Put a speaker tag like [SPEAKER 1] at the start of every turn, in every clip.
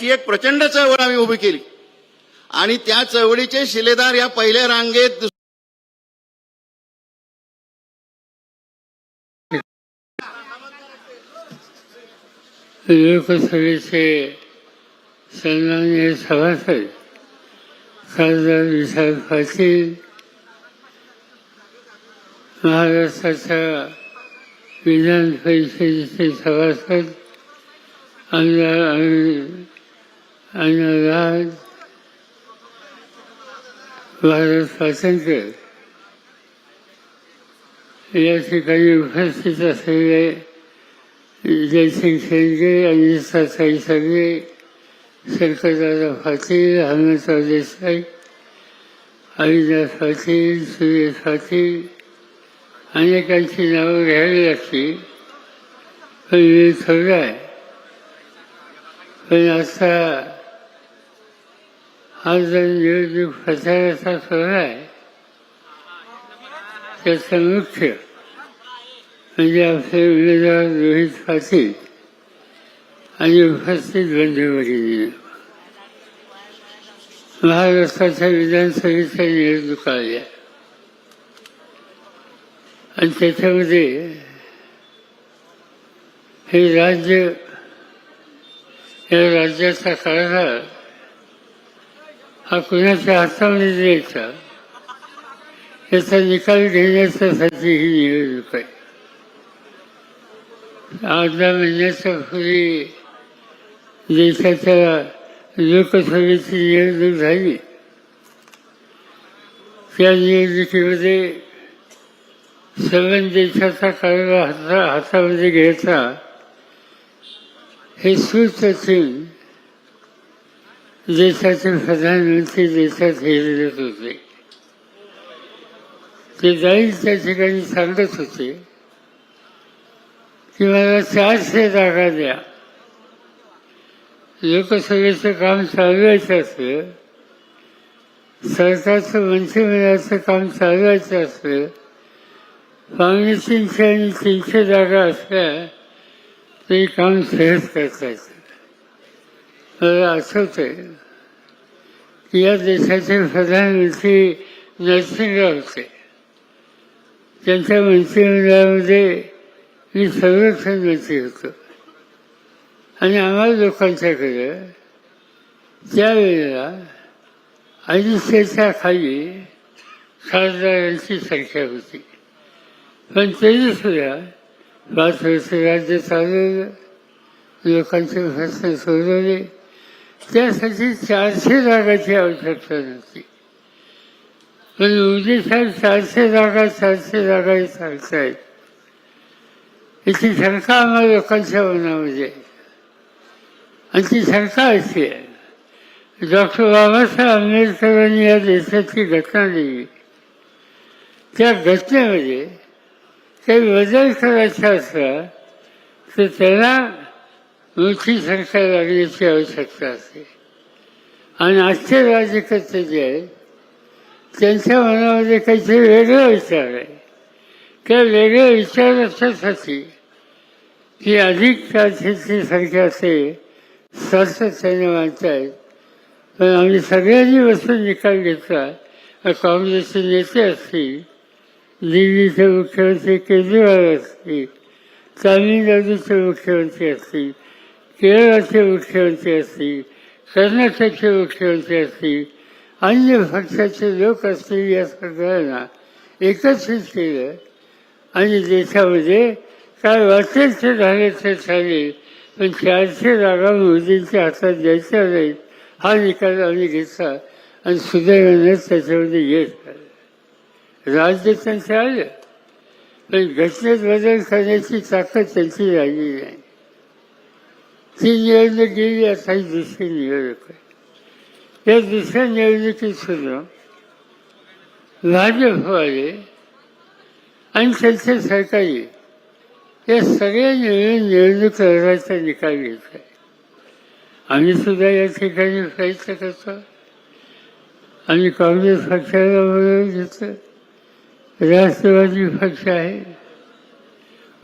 [SPEAKER 1] करण्याची एक प्रचंड चळवळ आम्ही उभी केली. आणि त्या चळवळीचे शिलेदार या पहिल्या रांगेत
[SPEAKER 2] लोकसभेचे सन्माननीय सभासद खासदार विशाल पाटील महाराष्ट्राच्या विधान परिषदेचे सभासद आमदार अण्णाराज भारत स्वातंत्र्य या ठिकाणी उपस्थित असलेले जयसिंग शेंडगे आणि सासाई सगळे शंकरदादा पाटील हनुमंतराव देसाई हरिदास पाटील सुरेश पाटील अनेकांची नावं घ्यावी लागतील. पण वेळ थोडा आहे. पण आता हा जर निवडणूक प्रचाराचा सोहळा आहे. त्याचं मुख्य म्हणजे आपले उमेदवार रोहित पाटील आणि उपस्थित बंधुभगिनी महाराष्ट्राच्या विधानसभेच्या निवडणुका आल्या आणि त्याच्यामध्ये हे राज्य या राज्याचा कार्यकाळ हा कुणाच्या हातामध्ये द्यायचा याचा निकाल घेण्याच्यासाठी ही निवडणूक आहे अर्धा महिन्याच्या पूर्वी देशाच्या लोकसभेची निवडणूक झाली त्या निवडणुकीमध्ये सगळ्या देशाचा कारभार हाता हातामध्ये घ्यायचा हे सुचून देशाचे प्रधानमंत्री देशात हेरत होते. ते जाईल त्या ठिकाणी सांगत होते की मला चारशे जागा द्या. लोकसभेचं काम चालवायचं असलं सरकारचं मंत्रिमंडळाचं काम चालवायचं असलं पावणे तीनशे आणि तीनशे जागा असल्या तरी काम सहज करता येतं. मला आठवतं आहे या देशाचे प्रधानमंत्री नरसिंहराव होते. त्यांच्या मंत्रिमंडळामध्ये मी संरक्षण मंत्री होतो. आणि आम्हाला लोकांच्याकडे त्यावेळेला अडीचशेच्या खाली खासदारांची संख्या होती. पण तरी सुद्धा पाच वर्ष राज्य चालवलं. लोकांचे प्रश्न सोडवले. त्यासाठी चारशे जागाची आवश्यकता नसते. पण उद्देशात चारशे जागा चारशे जागा हे सांगतायत याची शंका आम्हाला लोकांच्या मनामध्ये आहे. आणि ती शंका अशी आहे. डॉक्टर बाबासाहेब आंबेडकरांनी या देशाची घटना दिली. त्या घटनेमध्ये काही बदल करायचा असला तर त्यांना मोठी सरकार लागण्याची आवश्यकता असते. आणि आजचे राजकर्ते जे आहेत त्यांच्या मनामध्ये काहीतरी वेगळा विचार आहे. त्या वेगळ्या विचारासाठी की अधिक चारशेची संख्या असेल सातत्याने मानतायत पण आम्ही सगळ्यांनी बसून निकाल घेतला काँग्रेसचे नेते असतील दिल्लीचे मुख्यमंत्री केजरीवाल असतील तामिळनाडूचे मुख्यमंत्री असतील केरळाचे मुख्यमंत्री असतील कर्नाटकचे मुख्यमंत्री असतील अन्य पक्षाचे लोक असतील या सगळ्यांना एकत्रित केलं आणि देशामध्ये काय वाटेल ते झाले ते झाले पण चारशे जागा मोदींच्या हातात द्यायच्या नाहीत हा निकाल आम्ही घेतला आणि सुदैवानेच त्याच्यामध्ये येत आलं. राज्य त्यांचं आलं. पण घटनेत बदल करण्याची ताकद त्यांची राहिली नाही. ती निवडणूक गेली आता ही दुसरी निवडणूक आहे या दुसऱ्या निवडणुकीत सुद्धा भाजपवाले आणि त्यांचे सरकारी या सगळ्या निवडून निवडणूक लढायचा निकाल घेतला आम्ही सुद्धा या ठिकाणी प्रयत्न करतो आम्ही काँग्रेस पक्षाला बरोबर घेतलं राष्ट्रवादी पक्ष आहे.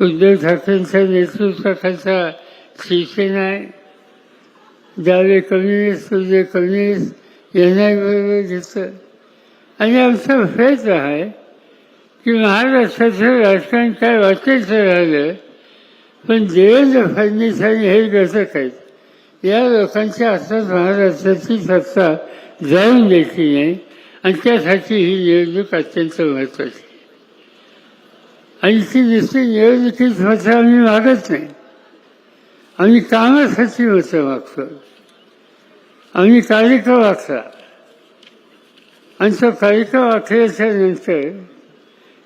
[SPEAKER 2] उद्धव ठाकरेंच्या नेतृत्वाखालचा शिक्षण आहे डावे कम्युनिस्ट तुझे कम्युनिस्ट यांनाही बरोबर घेतलं आणि आमचा प्रयत्न आहे की महाराष्ट्राचं राजकारण काय वाचायचं राहिलं पण देवेंद्र फडणवीसांनी हे घटक आहेत या लोकांच्या हातात महाराष्ट्राची सत्ता जाऊन द्यायची नाही आणि त्यासाठी ही निवडणूक अत्यंत महत्वाची आणि ती नुसती निवडणुकीत मतं आम्ही मागत नाही. आम्ही कामासाठी मतं मागतो आम्ही कार्यक्रम आखला आणि तो कार्यक्रम आखल्याच्या नंतर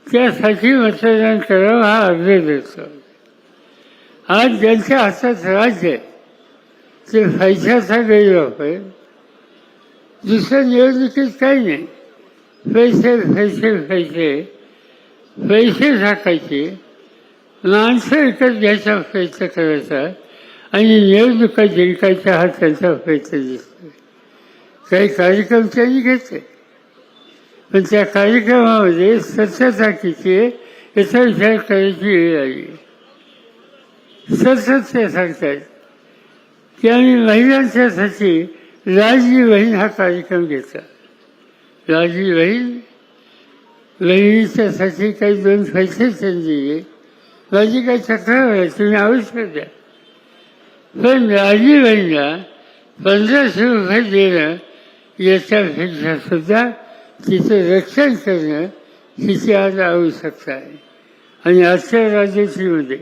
[SPEAKER 2] त्यासाठी मतदान करावं हा अर्ज देतो आज ज्यांच्या हातात राज्य आहे ते पैशाचा गैरवापर दुसऱ्या निवडणुकीत काही नाही. पैसे पैसे पैसे पैसे टाकायचे माणसं विकत घ्यायचा प्रयत्न करायचा. आणि निवडणुका जिंकायचा हा त्यांचा प्रयत्न दिसतो काही कार्यक्रम त्यांनी घेतले. पण त्या कार्यक्रमामध्ये स्वच्छता किती आहे याचा विचार करायची वेळ आली. सतत ते सांगतात की आम्ही महिलांच्यासाठी लाडली बहीण हा कार्यक्रम घेतला. लाडली बहीण बहिणीच्यासाठी काही दोन पैसे त्यांनी दिले. माझी काही तक्रार आहे तुम्ही आवश्यक द्या. पण लाडली बहिणीला पंधराशे रुपये देणं याच्यापेक्षा सुद्धा तिचं रक्षण करणं तिची आज आवश्यकता आहे आणि आजच्या राजकीयमध्ये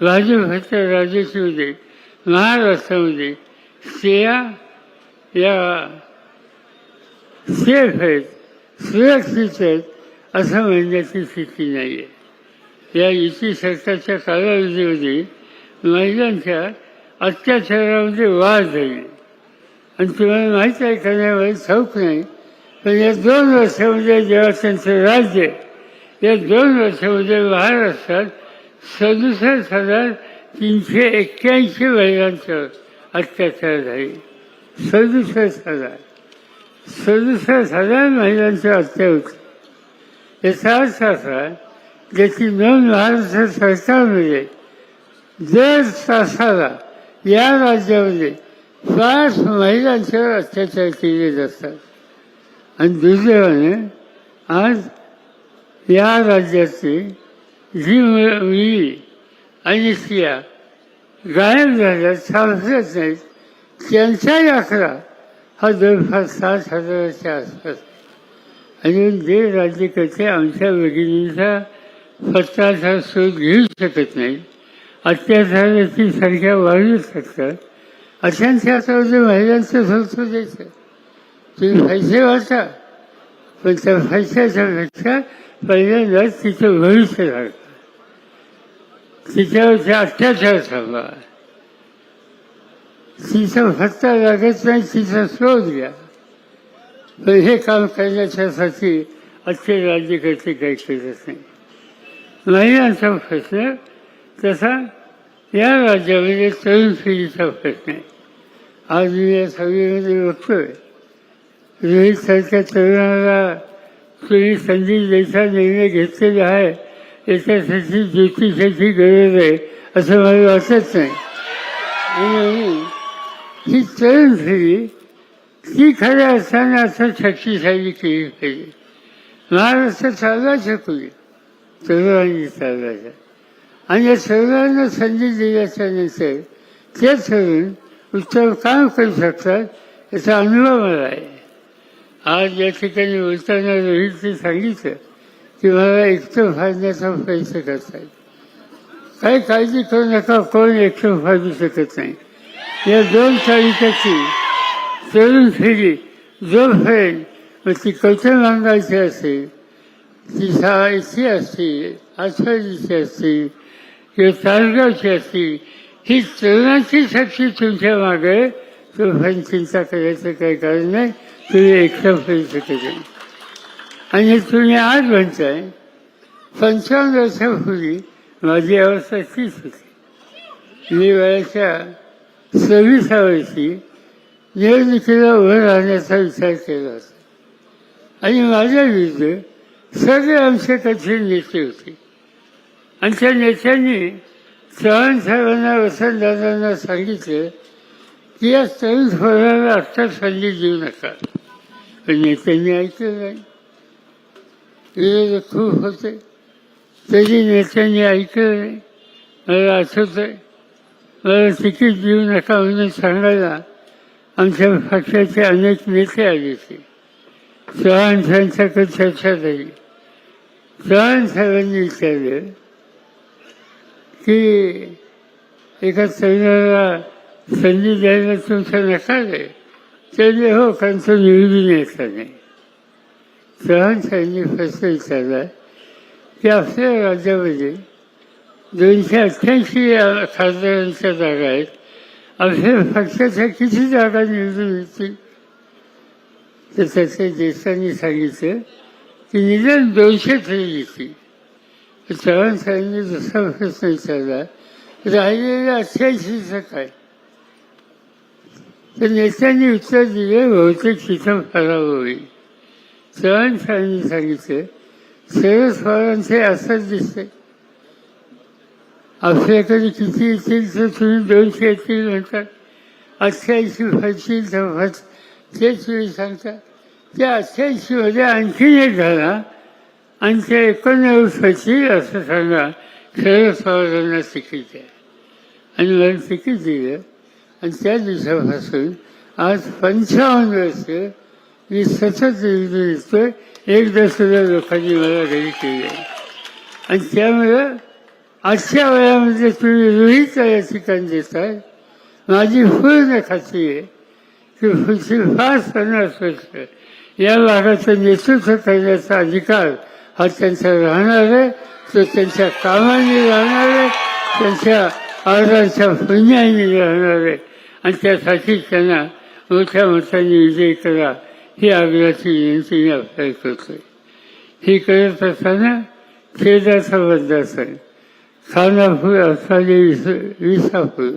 [SPEAKER 2] भाजपच्या राजकीयमध्ये महाराष्ट्रामध्ये स्त्रिया या सेफ आहेत सुरक्षित आहेत असं म्हणण्याची स्थिती नाही आहे या युती सरकारच्या कालावधीमध्ये महिलांच्या अत्याचारामध्ये वाढ झाली. आणि तुम्हाला माहीत आहे का नाही मला ठाऊक नाही पण या दोन वर्षामध्ये म्हणजे जेव्हा त्यांचं राज्य या दोन वर्षामध्ये म्हणजे महाराष्ट्रात सदुसष्ट हजार तीनशे एक्क्याऐंशी महिलांचं अत्याचार झाले. सदुसष्ट हजार. सदुसष्ट हजार महिलांची हत्या होती. याचा अर्थ असा ज्याची नोंद महाराष्ट्र सरकारमध्ये दर तासाला या राज्यामध्ये पाच महिलांच्यावर अत्याचार केले जातात. आणि दुर्दैवाने आज या राज्याची जी मुली आणि स्त्रिया गायब झाल्या सापडत नाहीत त्यांचाही आकडा हा जवळपास सात हजाराच्या आसपास आणि जे राज्यकर्ते आमच्या भगिनींचा पत्राचा शोध घेऊ शकत नाहीत अत्याचाराची संख्या वाढू शकतात अशांच्या हातामध्ये महिलांचं द्यायचं. तुम्ही पैसे वाचा पण त्या पैशाच्या पेक्षा पहिल्यांदा तिचं भविष्य राखा तिच्यावरचे अत्याचार थांबा तिचा फत्ता लागत नाही तिचा शोध घ्या. पण हे काम करण्याच्यासाठी आजचे राज्यकर्ते काही करत नाही. महिलांचा प्रश्न तसा या राज्यामध्ये तरुण पिढीचा प्रश्न आहे. आज मी या सभेमध्ये बघतोय रोहित सारख्या तरुणाला तुम्ही संधी द्यायचा निर्णय घेतलेला आहे याच्यासाठी ज्योतिषाची गरज आहे असं मला वाटत नाही. ही तरुण फेरी ती खऱ्या अर्थाने असं शक्तिशाली केली पाहिजे. महाराष्ट्र चालला शकूया तरुणांनी चालवायचा आणि या सगळ्यांना संधी दिल्याच्या नंतर ते तरुण उत्तम काम करू शकतात याचा अनुभव मला आहे. आज या ठिकाणी बोलताना रोहितने सांगितलं की मला एकटं फाडण्याचा प्रयत्न करतात काही काळजी करू नका कोण एकटं फाडू शकत नाही. या दोन तारीखाची तरुण जो फेल मग ती कौतुक मागायची असेल ती शाळेची असतील आठवडीची असतील किंवा तासगावची असतील ही तरुणाची शक्ती तुमच्या मागे. तोपर्यंत चिंता करायचं काही कारण नाही. तुम्ही एकटं फिरू शकत आणि तुम्ही आज म्हणताय पंचावन्न वर्षापूर्वी माझी अवस्था तीच होती. मी वयाच्या सव्वीसा वर्षी निवडणुकीला उभं राहण्याचा विचार केला होता. आणि माझ्या विरुद्ध सगळे आमचे कठीण नेते होते. आणि त्या नेत्यांनी चव्हाण साहेबांना वसंतदादांना सांगितलं की या तरुण स्वराला आत्ताच संधी देऊ नका. पण नेत्यांनी ऐकलं नाही. विरोध खूप होते. तरी नेत्यांनी ऐकलं नाही. मला आठवत आहे मला तिकीट देऊ नका म्हणून सांगायला आमच्या पक्षाचे अनेक नेते आले होते. चव्हाण साहेबांच्याकडे चर्चा झाली. चव्हाण साहेबांनी विचारलं की एका सैन्याला संधी द्यायला तुमचा नकार हो, आहे त्याने हो कारण तो निवडून यायचा नाही चव्हाण साहेबांनी प्रश्न विचारला. की आपल्या राज्यामध्ये दोनशे अठ्ठ्याऐंशी खासदारांच्या जागा आहेत. आपल्या पक्षाच्या किती जागा निवडून येतील तर त्याच्या देशांनी सांगितलं की निदान दोनशे तरी येतील. चव्हाण साहेबांनी दुसरा प्रश्न विचारला राहिलेल्या अठ्ठ्याऐंशीचं काय तर नेत्यांनी उत्तर दिले बहुतेक तिथं फराव होईल. चव्हाण साहेबांनी सांगितले शरद पवारांचे असंच दिसतंय आपल्याकडे किती येतील तर तुम्ही दोनशे येतील म्हणतात. अठ्ठ्याऐंशी व्हायची तर तेच तुम्ही सांगतात त्या अठ्ठ्याऐंशीमध्ये आणखीन एक झाला आणि त्या एकोणनव्वद व्हायची असं सांगा शरद पवारांना तिकीट आणि मला तिकीट दिलं आणि त्या दिवसापासून आज पंचावन्न वर्ष मी सतत निवडून एकदा सुद्धा लोकांनी मला घरी आहे आणि त्यामुळं आजच्या वयामध्ये तुम्ही रोहित या ठिकाणी देताय. माझी पूर्ण खात्री आहे की पुढची फार पन्नास वर्ष या भागाचं नेतृत्व करण्याचा अधिकार हा त्यांचा राहणार आहे तो त्यांच्या कामाने राहणार आहे त्यांच्या आजाराच्या पुण्याने राहणार आहे. आणि त्यासाठी त्यांना मोठ्या मोठ्याने विजय करा ही आग्रहाची विनंती मी आपल्याला करतोय. ही करत असताना खेदाचा बद्दासन खानापूर असाली विसापूर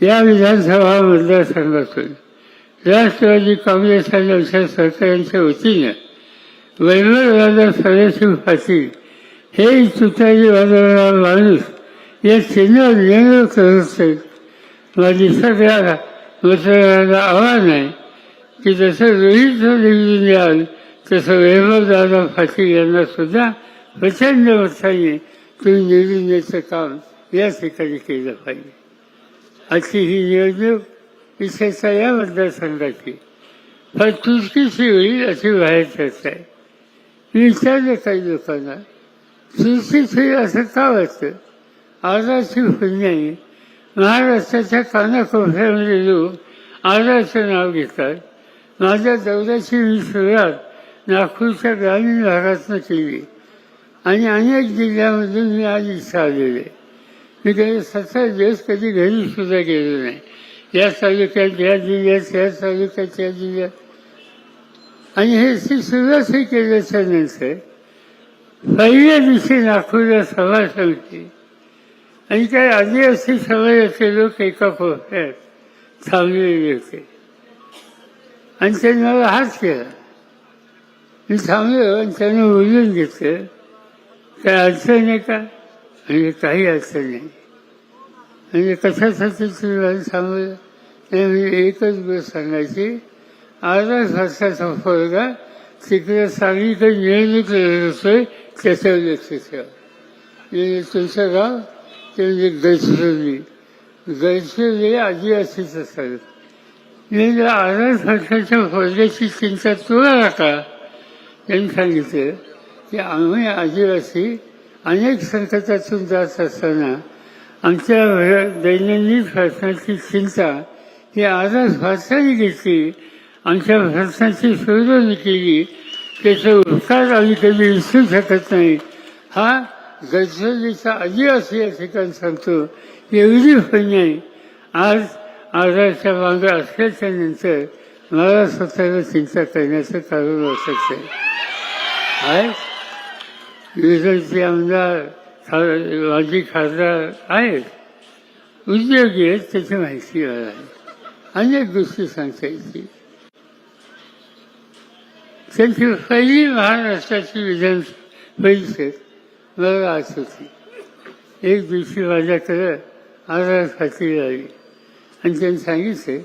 [SPEAKER 2] या विधानसभा मतदारसंघातून राष्ट्रवादी काँग्रेस आणि आमच्या सरकारांच्या वतीनं वैभवराजा सदाशिव पाटील हे तुताजी वाजवणारा माणूस. या चिन्हावर नियंत्रण करत आहेत माझी सगळ्या मतदारांना आव्हान आहे की जसं रोहित निवडून याल तसं वैभवदादा पाटील यांना सुद्धा प्रचंड मताने तुम्ही निवडून याचं काम या ठिकाणी केलं पाहिजे. आजची ही निवडणूक विशेषतः या मतदारसंघाची. फार चुटकीची होईल अशी बाहेर चर्चा आहे. विचारलं काही लोकांना. चुटकीच फिर असं का वाटतं? आजारची नाही महाराष्ट्राच्या कानाकोपऱ्यामध्ये लोक आजाचं नाव घेतात. माझ्या दौऱ्याची मी सुरुवात नागपूरच्या ग्रामीण भागातनं केली. आणि अनेक जिल्ह्यामधून मी आज इथं आलेले. मी कधी सतरा दिवस कधी घरी सुद्धा गेलो नाही. या तालुक्यात या जिल्ह्यात या तालुक्यात या जिल्ह्यात. आणि हे सुरुवातही केल्याच्यानंतर पहिल्या दिवशी नागपूरला सभा सांगते. आणि काही आदिवासी समाजाचे लोक एका कोपऱ्यात थांबलेले होते आणि त्यांनी मला हात केला. मी थांबलो आणि त्यांना बोलून घेतलं. काय अडचण आहे का? म्हणजे काही अडचण नाही. म्हणजे कशासाठी तुम्ही मला नाही म्हणजे एकच गोष्ट सांगायची अर्धा वर्षाचा पोरगा तिकडे सांगलीकडे निवडणूक लढतोय त्याच्यावर लक्ष ठेवा म्हणजे तुमचं गाव? ते म्हणजे गैसरली गैसरली आदिवासीच असाल. म्हणजे अर्धा वर्षाच्या पोरग्याची चिंता तुला नका त्यांनी सांगितलं की आम्ही आदिवासी अनेक संकटातून जात असताना आमच्या दैनंदिन शासनाची चिंता ही आजच भाषाने घेतली आमच्या भारताची सोडवणी केली. त्याचे उपकार आम्ही कधी विसरू शकत नाही. हा गडचिरोलीचा आदिवासी या ठिकाणी सांगतो. एवढी पण नाही आज आजारच्या मागे असल्याच्या नंतर मला स्वतःला चिंता करण्याचं कारण वाटत आहे. विरोधी आमदार माजी खासदार आहेत. उद्योगी आहेत त्याची माहिती मला आहे. अनेक गोष्टी सांगता येतील. त्यांची पहिली महाराष्ट्राची विधान परिषद मला होती एक दिवशी माझ्याकडे आधार खात्री आली आणि त्यांनी सांगितले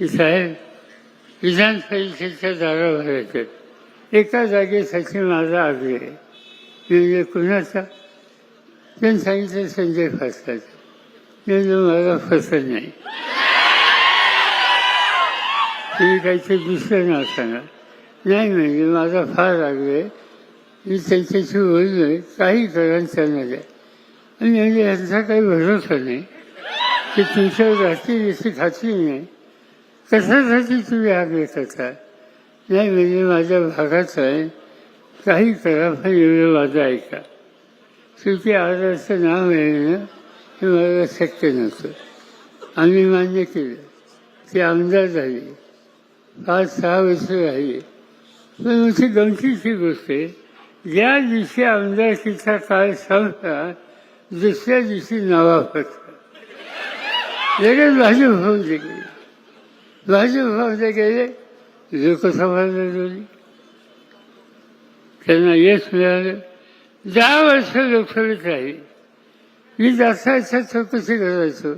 [SPEAKER 2] की साहेब विधान परिषदेच्या दारा भरायच्यात एका जागेसाठी माझा आग्रह आहे म्हणजे कुणाचा त्यांनी सांगितलं संजय फासलाचा म्हणजे मला फसत नाही तुम्ही काहीतरी दुसरं नाव सांगा नाही म्हणजे माझा फार आग्रह आहे मी त्यांच्याशी बोललोय काही करायचं नाही द्या आणि म्हणजे यांचा काही भरोसा नाही. की तुमच्यावर राहतील याची खात्री नाही. कशासाठी तुम्ही हा घेत होता नाही म्हणजे माझ्या भागाचं आहे. काही करा पण एवढं माझं ऐका. शेवटी आजारचं नाव मिळणं हे मला शक्य नव्हतं. आम्ही मान्य केलं. ते आमदार झाले. पाच सहा वर्ष राहिले. पण गमतीची गोष्ट आहे. ज्या दिवशी आमदारकीचा काळ संपला दुसऱ्या दिवशी नवा फटका लगेच भाजप होऊन गेले. भाजप होऊन गेले लोकसभा लढवली त्यांना यश मिळालं. दहा वर्ष लोकसभेत राहील. मी जास्त चौकशी करायचो.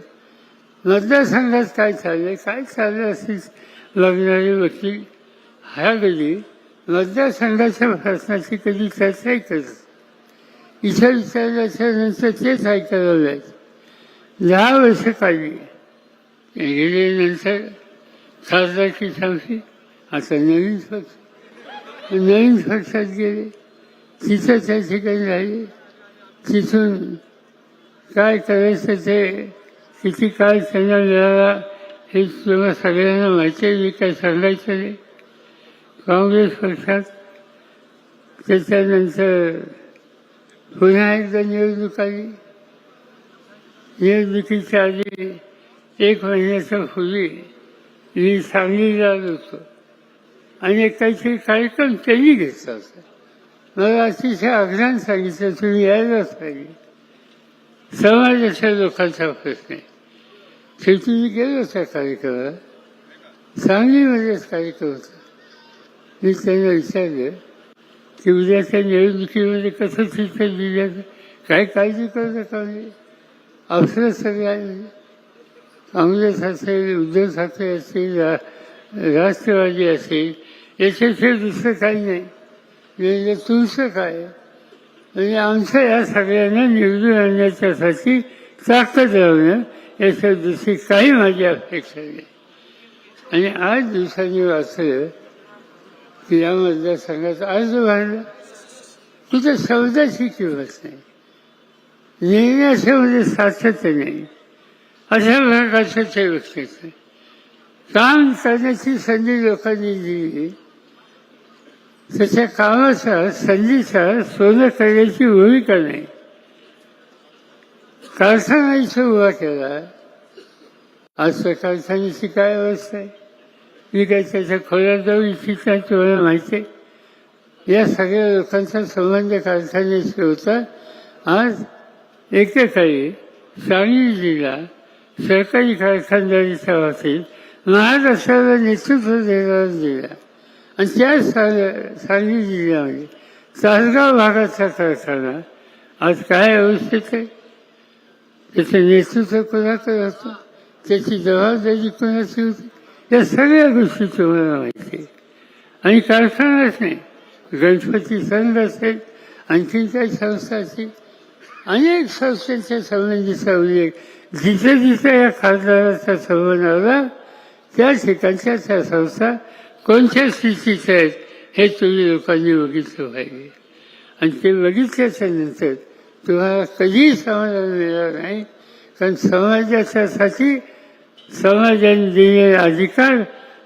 [SPEAKER 2] मतदारसंघात काय चाललंय? काय चाललं असेल लागणारी वकील ह्या गेली. मतदारसंघाच्या प्रश्नाची कधी चर्चाही करत इथं विचारल्याच्या नंतर तेच ऐकायला मिळायचं दहा वर्ष काढली गेल्यानंतर खासदारकी संपली आता नवीन पक्ष नवीन पक्षात गेले तिथं त्या ठिकाणी राहिले तिथून काय करायचं ते किती काळ त्यांना मिळाला हे तुम्हाला सगळ्यांना माहिती आहे मी काय सांगायचं नाही काँग्रेस पक्षात त्याच्यानंतर पुन्हा एकदा निवडणूक आली निवडणुकीच्या आधी एक महिन्याच्या पूर्वी मी सांगलीला आलो होतो. आणि काहीतरी कार्यक्रम त्यांनी घेतला होता. मला अतिशय आग्रहान सांगितलं तुम्ही यायलाच पाहिजे. समाजाच्या लोकांचा प्रश्न आहे. शेवटी मी गेलो त्या कार्यक्रमाला. सांगलीमध्येच कार्यक्रम होता. मी त्यांना विचारलं. की उद्याच्या निवडणुकीमध्ये कसं चित्र दिल्याचं काय काळजी करत का म्हणजे अवसर सगळे आले काँग्रेस असेल उद्धव ठाकरे असतील राष्ट्रवादी असेल याच्याशिवाय दुसरं काही नाही. म्हणजे तुमचं काय? म्हणजे आमचं या सगळ्यांना निवडून आणण्याच्यासाठी ताकद लावणं याच्या दुसरी काही माझी अपेक्षा नाही. आणि आठ दिवसांनी वाचलं की या अर्ज भरला तिथं शब्दाची किंमत नाही निर्णयाच्यामध्ये सातत्य नाही अशा प्रकारच्या व्यक्तीचं व्यक्तित्व काम करण्याची संधी लोकांनी दिली. त्याच्या कामाचा संधीचा सोनं करण्याची भूमिका नाही. कारखाना इथं उभा केला. आज त्या कारखान्याची काय अवस्था आहे? मी काही त्याच्या खोल्यात जाऊ इच्छित नाही तुम्हाला माहिती. आहे या सगळ्या लोकांचा संबंध कारखान्याशी होता. आज एकेकाळी सांगली जिल्हा सरकारी कारखानदारीच्या बाबतीत महाराष्ट्राला नेतृत्व देणारा जिल्हा. आणि त्या सांगली जिल्ह्यामध्ये तासगाव भागाचा कारखाना आज काय अवस्थेत आहे? त्याचं नेतृत्व कोणाकडे होतं? त्याची जबाबदारी कोणाची होती? या सगळ्या गोष्टी तुम्हाला माहिती आणि कारखानाच नाही गणपती संघ असेल आणखीन काही संस्था असतील अनेक संस्थांच्या संबंधीचा उल्लेख जिथे जिथे या खासदाराचा संबंध आला त्या ठिकाणच्या त्या संस्था कोणत्या स्थितीच्या आहेत हे तुम्ही लोकांनी बघितलं पाहिजे. आणि ते बघितल्याच्या नंतर तुम्हाला कधीही समाधान मिळणार नाही कारण समाजाच्यासाठी समाजाने दिलेला अधिकार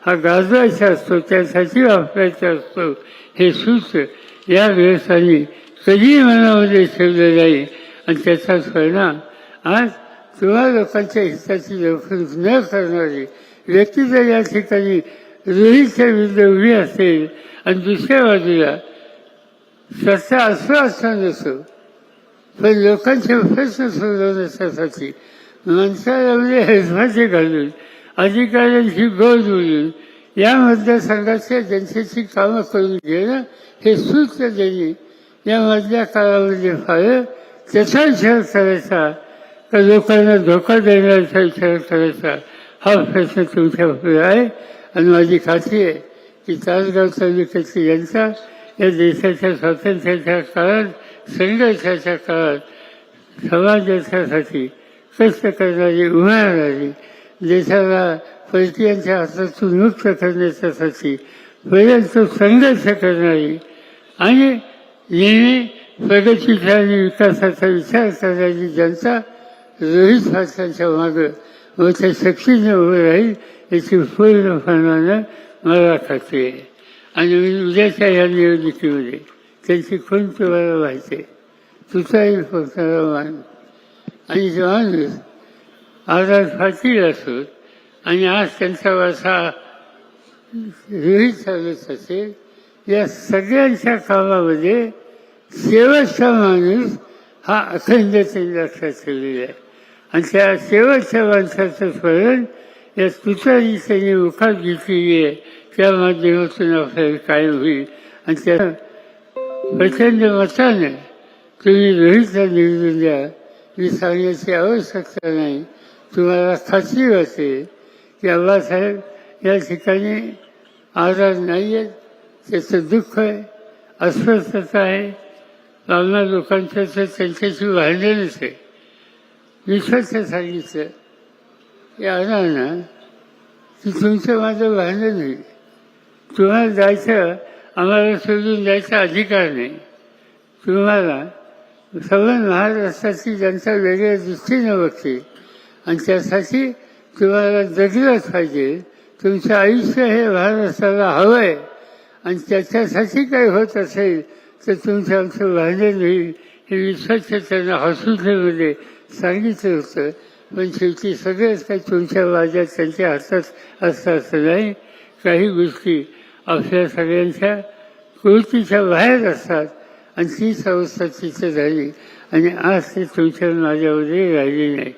[SPEAKER 2] हा गाजवायचा असतो त्यासाठी वापरायचा असतो. हे सूत्र या व्यवसायाने कधीही मनामध्ये ठेवलं नाही आणि त्याचा परिणाम आज तुम्हा लोकांच्या हिताची लवकरूक न करणारी व्यक्ती जर या ठिकाणी रोहीच्या विरुद्ध उभी असेल आणि दुसऱ्या बाजूला सत्ता असं असणार नसो पण लोकांचे प्रश्न सोडवण्यासाठी माणसाला हेजमाचे घालून अधिकाऱ्यांची गळ बोलून या मतदारसंघाच्या जनतेची कामं करून घेणं हे सूत्र त्यांनी या मधल्या काळामध्ये पाहिलं त्याचा विचार करायचा. का लोकांना धोका देण्याचा विचार करायचा. हा प्रश्न तुमच्यापुढे आहे. आणि माझी खात्री आहे की तासगाव तालुक्यातली जनता या देशाच्या स्वातंत्र्याच्या काळात संघर्षाच्या काळात समाजासाठी कष्ट करणारी उभारणारी देशाला परकीयांच्या हातातून मुक्त करण्याच्यासाठी पर्यंत संघर्ष करणारी आणि नेहमी प्रगतीचा आणि विकासाचा विचार करणारी जनता रोहित भाषांच्या मागं मोठ्या शक्तीने उभं राहील याची पूर्णपणानं मला खात्री आहे. आणि मी उद्याच्या या निवडणुकीमध्ये त्यांची खून तुम्हाला माहिती तुझाही फक्त मान आणि जवान आजार आजाद फाटील असोत आणि आज त्यांचा वारसा रोहित चालत असेल या सगळ्यांच्या कामामध्ये शेवटचा माणूस हा अखंड त्यांनी लक्षात ठेवलेला आहे. आणि त्या शेवटच्या माणसाचं स्मरण या तुतारी त्यांनी मुखात घेतलेली आहे. त्या माध्यमातून आपल्याला कायम होईल. आणि त्या प्रचंड मताने तुम्ही रोहितला निवडून द्या. मी सांगण्याची आवश्यकता नाही. तुम्हाला खात्री वाटते की अब्बासाहेब या ठिकाणी आजार नाही आहेत त्याचं दुःख आहे अस्वस्थता आहे. लावणार लोकांच्या तर त्यांच्याशी भांडणच आहे. मी सांगितलं. की ना की तुमचं माझं भांडण नाही तुम्हाला जायचं आम्हाला सोडून जायचा अधिकार नाही. तुम्हाला सगळं महाराष्ट्राची जनता वेगळ्या दृष्टीने बघते. आणि त्यासाठी तुम्हाला जगलंच पाहिजे. तुमचं आयुष्य हे महाराष्ट्राला हवं आहे आणि त्याच्यासाठी काही होत असेल तर तुमचं आमचं भांडण होईल हे विश्वास त्यांना हॉस्पिटलमध्ये सांगितलं होतं. पण शेवटी सगळेच काही तुमच्या माझ्या त्यांच्या हातात असतं असं नाही. काही गोष्टी आपल्या सगळ्यांच्या कृतीच्या बाहेर असतात. आणि तीच अवस्था तिथे झाली आणि आज ते तुमच्या माझ्यामध्ये राहिली नाही.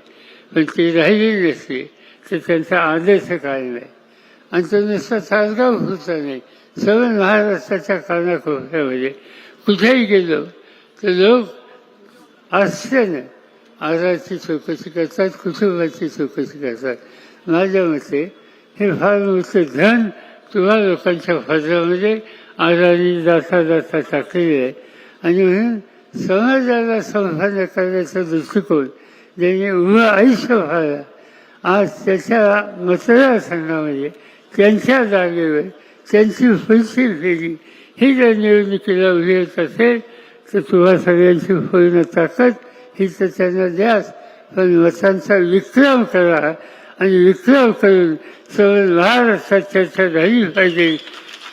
[SPEAKER 2] पण ती राहिली नसली तर त्यांचा आदर्श काय नाही. आणि तो नुसता तासगाव होता नाही. सर्व महाराष्ट्राच्या कानाकोपऱ्यामध्ये म्हणजे. कुठेही गेलो तर लोक आश्चर्य. आजाराची चौकशी करतात कुटुंबाची चौकशी करतात. माझ्या मते हे फार मोठं धन तुम्हा लोकांच्या फजरामध्ये आजारी जाता जाता टाकलेले आहे. आणि म्हणून समाजाला संभाव्य करण्याचा दृष्टिकोन ज्यांनी उभं आयुष्य व्हायला आज त्याच्या मतदारसंघामध्ये त्यांच्या जागेवर त्यांची पुढची फेरी ही जर निवडणुकीला उभी होत असेल तर तुम्हा सगळ्यांची पूर्ण ताकद ही तर त्यांना द्याच. पण मतांचा विक्रम करा आणि विक्रम करून सर्व महाराष्ट्रात चर्चा झाली पाहिजे.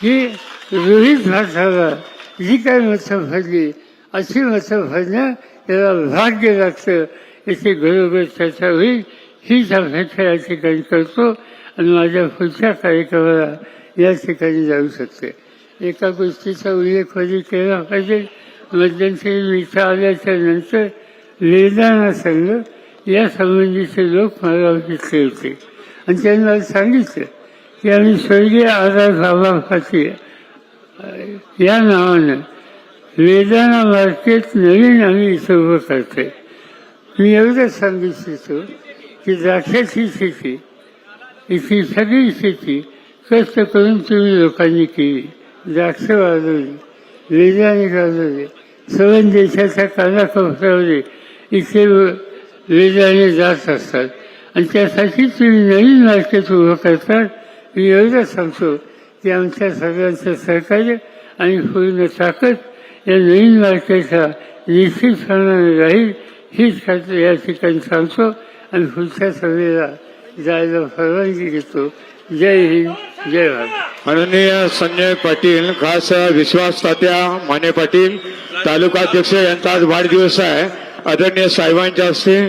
[SPEAKER 2] ही रोहित भाषाला जी काही मतं भरली अशी मतं भरणं याला भाग्य लागतं. याची घरोघर चर्चा होईल हीच अपेक्षा या ठिकाणी करतो आणि माझ्या पुढच्या कार्यक्रमाला या ठिकाणी जाऊ शकते. एका गोष्टीचा उल्लेख कधी केला पाहिजे? मध्यंतरी विचार आल्याच्यानंतर लेदाना संघ या संबंधीचे लोक मला घेतले होते. आणि त्यांना सांगितलं की आम्ही स्वर्गीय आधार बाबा पाटील या नावानं वेदाना मार्केट नवीन आम्ही इथं उभं करतोय मी एवढंच सांगू इच्छितो की द्राक्षाची शेती इथली सगळी शेती कष्ट करून तुम्ही लोकांनी केली. द्राक्ष वाजवली वेदाने गाजवले सवन देशाच्या कानाकोपऱ्यामध्ये इथे वेदाने जात असतात. आणि त्यासाठी तुम्ही नवीन मार्केट उभं करतात. मी एवढंच सांगतो ते आमच्या सगळ्यांचं सहकार्य आणि पूर्ण ताकद या नवीन मार्केटला निश्चितपणाने राहील हीच खात्री या ठिकाणी सांगतो आणि पुढच्या सभेला जायला परवानगी घेतो जय हिंद जय भारत.
[SPEAKER 3] माननीय संजय पाटील खास विश्वास तात्या माने पाटील तालुकाध्यक्ष यांचा आज वाढदिवस आहे. आदरणीय साहेबांच्या हस्ते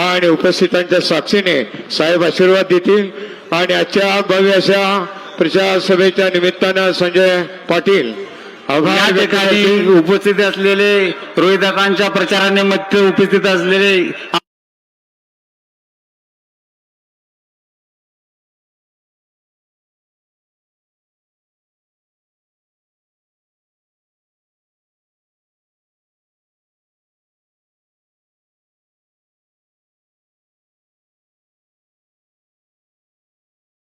[SPEAKER 3] आणि उपस्थितांच्या साक्षीने साहेब आशीर्वाद देतील. आणि आजच्या भव्य अशा प्रचार सभेच्या निमित्तानं संजय पाटील
[SPEAKER 4] या ठिकाणी. उपस्थित असलेले रोहिदाकांच्या प्रचारानिमित्त उपस्थित असलेले